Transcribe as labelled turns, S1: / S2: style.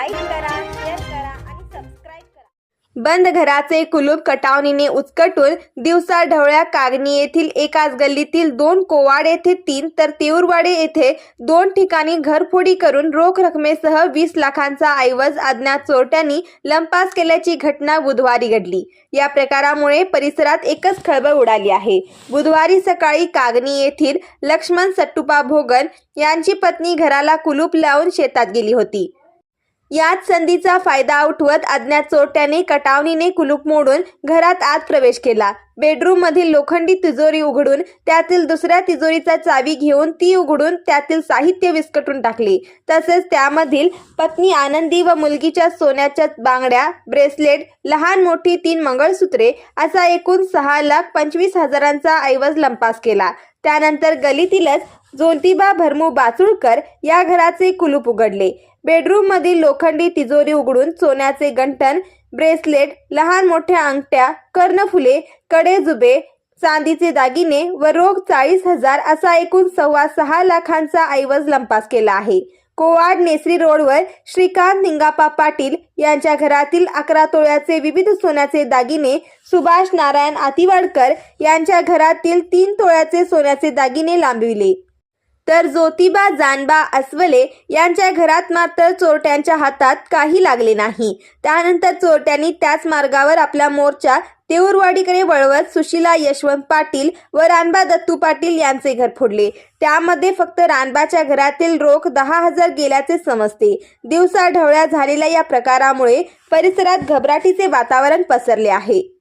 S1: Like करा share करा आणि सबस्क्राईब करा.
S2: बंद घराचे कुलूप कटावणीने उचकटून दिवसा ढवळ्या कागणी येथील एकाच गल्लीतील दोन कोवाड येथे तीन तर तेऊरवाडे येथे दोन ठिकाणी घरफोडी करून रोख रकमेसह वीस लाखांचा ऐवज अज्ञात चोरट्यांनी लंपास केल्याची घटना बुधवारी घडली. या प्रकारामुळे परिसरात एकच खळबळ उडाली आहे. बुधवारी सकाळी कागणी येथील लक्ष्मण सट्टुपा भोगन यांची पत्नी घराला कुलूप लावून शेतात गेली होती. याच संधीचा फायदा उठवत अज्ञात चोरट्याने कटावणीने कुलूप मोडून घरात आत प्रवेश केला. बेडरूम मधील लोखंडी तिजोरी उघडून त्यातील दुसऱ्या तिजोरीचा चावी घेऊन ती उघडून त्यातील साहित्य विस्कटून टाकले. तसेच त्यामधील पत्नी आनंदी व मुलगीच्या सोन्याच्या बांगड्या ब्रेसलेट लहान मोठी तीन मंगळसूत्रे असा एकूण सहा लाख पंचवीस हजारांचा ऐवज लंपास केला. त्यानंतर गलीतीलच जोंतिबा भरमू बाचुळकर या घराचे कुलूप उघडले. बेडरूममधील लोखंडी तिजोरी उघडून सोन्याचे गंठण ब्रेसलेट लहान मोठ्या अंगठ्या कर्णफुले कडेजुबे चांदीचे दागिने व रोख चाळीस हजार असा एकूण सव्वा सहा लाखांचा ऐवज लंपास केला आहे. कोवाड नेसरी रोडवर श्रीकांत निंगापा पाटील यांच्या घरातील अकरा तोळ्याचे विविध सोन्याचे दागिने सुभाष नारायण आतिवाडकर यांच्या घरातील तीन तोळ्याचे सोन्याचे दागिने लांबविले. तर ज्योतिबा जानबा अस्वले यांच्या घरात मात्र चोरट्यांच्या हातात काही लागले नाही. त्यानंतर चोरट्यांनी त्याच मार्गावर आपला मोर्चा तेऊरवाडीकडे वळवत सुशीला यशवंत पाटील व रानबा दत्तू पाटील यांचे घर फोडले. त्यामध्ये फक्त रानबाच्या घरातील रोख दहा हजार गेल्याचे समजते. दिवसा ढवळ्या झालेल्या या प्रकारामुळे परिसरात घबराटीचे वातावरण पसरले आहे.